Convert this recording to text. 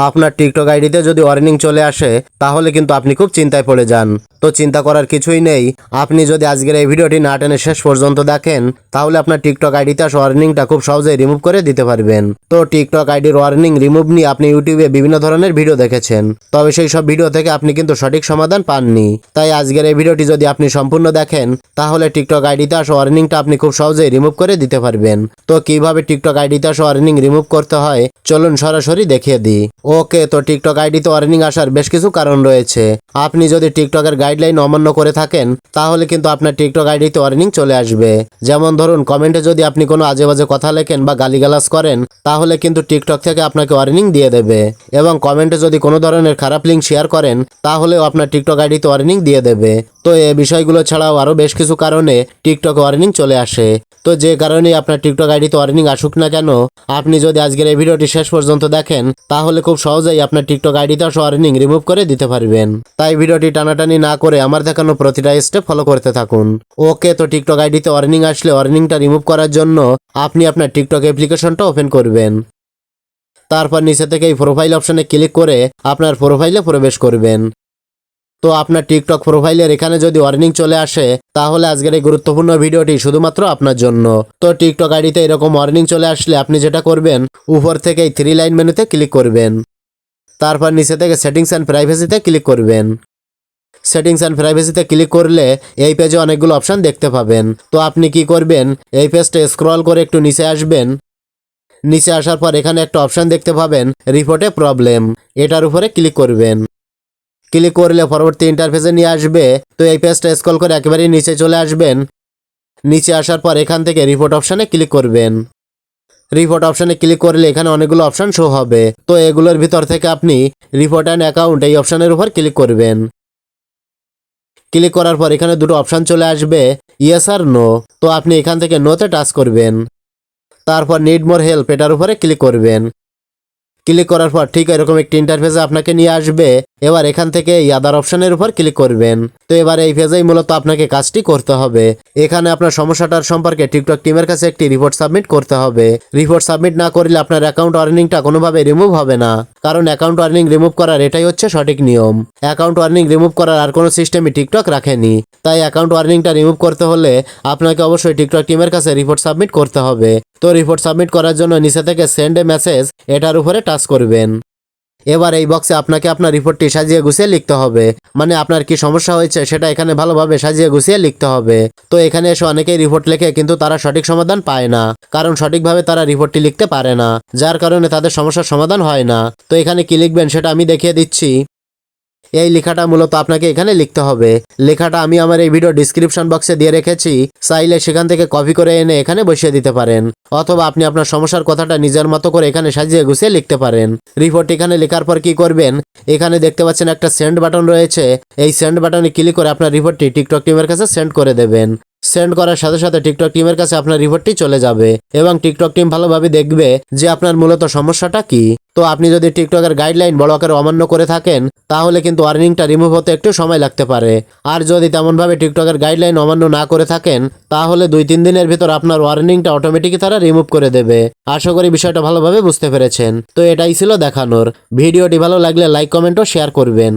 আপনার টিকটক আইডিতে যদি ওয়ার্নিং চলে আসে তাহলে কিন্তু আপনি খুব চিন্তায় পড়ে যান। তো চিন্তা করার কিছুই নেই। আপনি যদি আজকের এই ভিডিওটি না টেনে শেষ পর্যন্ত দেখেন, তাহলে আপনার টিকটক আইডিতে ওয়ার্নিংটা খুব সহজেই রিমুভ করে দিতে পারবেন। তো টিকটক আইডির ওয়ার্নিং রিমুভ নিয়ে আপনি ইউটিউবে বিভিন্ন ধরনের ভিডিও দেখেছেন। তবে সেই সব ভিডিও থেকে আপনি কিন্তু সঠিক সমাধান পাননি। তাই আজকের এই ভিডিওটি যদি আপনি সম্পূর্ণ দেখেন, তাহলে টিকটক আইডিতে আসা ওয়ার্নিংটা আপনি খুব সহজেই রিমুভ করে দিতে পারবেন। তো কীভাবে টিকটক আইডিতে আসা ওয়ার্নিং রিমুভ করতে হয়, চলুন সরাসরি দেখিয়ে দিই। ওকে, তো টিকটক আইডিতে ওয়ার্নিং আসার বেশ কিছু কারণ রয়েছে। আপনি যদি টিকটকের গাইডলাইন অমান্য করে থাকেন, তাহলে কিন্তু আপনার টিকটক আইডিতে ওয়ার্নিং চলে আসবে। যেমন ধরুন কমেন্টে যদি আপনি কোনো আজে বাজে কথা লেখেন বা গালিগালাজ করেন, তাহলে কিন্তু টিকটক থেকে আপনাকে ওয়ার্নিং দিয়ে দেবে। এবং কমেন্টে যদি কোনো ধরনের খারাপ লিঙ্ক শেয়ার করেন, তাহলেও আপনার টিকটক আইডিতে ওয়ার্নিং দিয়ে দেবে। তো এই বিষয়গুলো ছাড়াও আরও বেশ কিছু কারণে টিকটক ওয়ার্নিং চলে আসে। তো যে কারণেই আপনার টিকটক আইডিতে ওয়ার্নিং আসুক না কেন, আপনি যদি আজকের এই ভিডিওটি শেষ পর্যন্ত দেখেন, তাহলে খুব সহজেই আপনার টিকটক আইডিতে ওয়ার্নিং রিমুভ করে দিতে পারবেন। তাই ভিডিওটি টানাটানি না করে আমার দেখানো প্রতিটা স্টেপ ফলো করতে থাকুন। ওকে, তো টিকটক আইডিতে ওয়ার্নিং আসলে ওয়ার্নিংটা রিমুভ করার জন্য আপনি আপনার টিকটক অ্যাপ্লিকেশনটা ওপেন করবেন। তারপর নিচে থেকে এই প্রোফাইল অপশনে ক্লিক করে আপনার প্রোফাইলে প্রবেশ করবেন। তো আপনার টিকটক প্রোফাইলের এখানে যদি ওয়ার্নিং চলে আসে, তাহলে আজকের এই গুরুত্বপূর্ণ ভিডিওটি শুধুমাত্র আপনার জন্য। তো টিকটক আইডিতে এরকম ওয়ার্নিং চলে আসলে আপনি যেটা করবেন, উপর থেকে এই থ্রি লাইন মেনুতে ক্লিক করবেন। তারপর নিচে থেকে সেটিংস অ্যান্ড প্রাইভেসিতে ক্লিক করবেন। সেটিংস অ্যান্ড প্রাইভেসিতে ক্লিক করলে এই পেজে অনেকগুলো অপশান দেখতে পাবেন। তো আপনি কি করবেন, এই পেজটা স্ক্রল করে একটু নিচে আসবেন। নিচে আসার পর এখানে একটা অপশান দেখতে পাবেন রিপোর্টে প্রবলেম এটার উপরে ক্লিক করবেন। ক্লিক করলে পরবর্তী ইন্টারফেসে নিয়ে আসবে। তো এই পেজটা স্ক্রল করে একেবারেই নিচে চলে আসবেন। নিচে আসার পর এখান থেকে রিপোর্ট অপশানে ক্লিক করবেন। রিপোর্ট অপশানে ক্লিক করলে এখানে অনেকগুলো অপশান শো হবে। তো এগুলোর ভিতর থেকে আপনি রিপোর্ট অ্যান্ড অ্যাকাউন্ট এই অপশানের উপর ক্লিক করবেন। ক্লিক করার পর এখানে দুটো অপশান চলে আসবে ইয়েস আর নো তো আপনি এখান থেকে নোতে টাচ করবেন। তারপর নিড মোর হেল্প এটার উপরে ক্লিক করবেন। ক্লিক করার পর ঠিক এরকম একটি ইন্টারফেসে আপনাকে নিয়ে আসবে। এবার এখান থেকে এই আদার অপশনের উপর ক্লিক করবেন। তো এবার এই পেজেই মূলত আপনাকে কাজটি করতে হবে। এখানে আপনার সমস্যাটার সম্পর্কে টিকটক টিমের কাছে একটি রিপোর্ট সাবমিট করতে হবে। রিপোর্ট সাবমিট না করলে আপনার অ্যাকাউন্ট ওয়ার্নিংটা কোনোভাবে রিমুভ হবে না। কারণ অ্যাকাউন্ট ওয়ার্নিং রিমুভ করার এটাই হচ্ছে সঠিক নিয়ম। অ্যাকাউন্ট ওয়ার্নিং রিমুভ করার আর কোনো সিস্টেমই টিকটক রাখেনি। তাই অ্যাকাউন্ট ওয়ার্নিংটা রিমুভ করতে হলে আপনাকে অবশ্যই টিকটক টিমের কাছে রিপোর্ট সাবমিট করতে হবে। তো রিপোর্ট সাবমিট করার জন্য নিচে থেকে সেন্ড এ মেসেজ এটার উপরে টাচ করবেন। এবার এই বক্সে আপনাকে আপনার রিপোর্টটি সাজিয়ে গুছিয়ে লিখতে হবে। মানে আপনার কি সমস্যা হয়েছে সেটা এখানে ভালোভাবে সাজিয়ে গুছিয়ে লিখতে হবে। তো এখানে এসে অনেকেই রিপোর্ট লেখে কিন্তু তারা সঠিক সমাধান পায় না। কারণ সঠিকভাবে তারা রিপোর্টটি লিখতে পারে না। যার কারণে তাদের সমস্যার সমাধান হয় না। তো এখানে কি লিখবেন সেটা আমি দেখিয়ে দিচ্ছি। এই লেখাটা মূলত আপনাকে এখানে লিখতে হবে। লেখাটা আমি আমার এই ভিডিও ডিসক্রিপশন বক্সে দিয়ে রেখেছি। চাইলে সেখান থেকে কপি করে এনে এখানে বসিয়ে দিতে পারেন। অথবা আপনি আপনার সমস্যার কথাটা নিজের মতো করে এখানে সাজিয়ে গুছিয়ে লিখতে পারেন। রিপোর্ট এখানে লেখার পর কি করবেন? এখানে দেখতে পাচ্ছেন একটা সেন্ড বাটন রয়েছে। এই সেন্ড বাটনে ক্লিক করে আপনার রিপোর্টটি টিকটক টিমের কাছে সেন্ড করে দেবেন। সেন্ড করার সাথে সাথে টিকটক টিমের কাছে আপনার রিপোর্টটি চলে যাবে এবং টিকটক টিম ভালোভাবে দেখবে যে আপনার মূলত সমস্যাটা কি। তো আপনি যদি টিকটকের গাইডলাইন বড় আকারে অমান্য করে থাকেন, তাহলে কিন্তু ওয়ার্নিংটা রিমুভ হতে একটু সময় লাগতে পারে। আর যদি তেমনভাবে টিকটকের গাইডলাইন অমান্য না করে থাকেন, তাহলে দুই তিন দিনের ভিতর আপনার ওয়ার্নিংটা অটোমেটিকই তারা রিমুভ করে দেবে। আশা করি বিষয়টা ভালোভাবে বুঝতে পেরেছেন। তো এটাই ছিল দেখানোর। ভিডিওটি ভালো লাগলে লাইক কমেন্ট ও শেয়ার করবেন।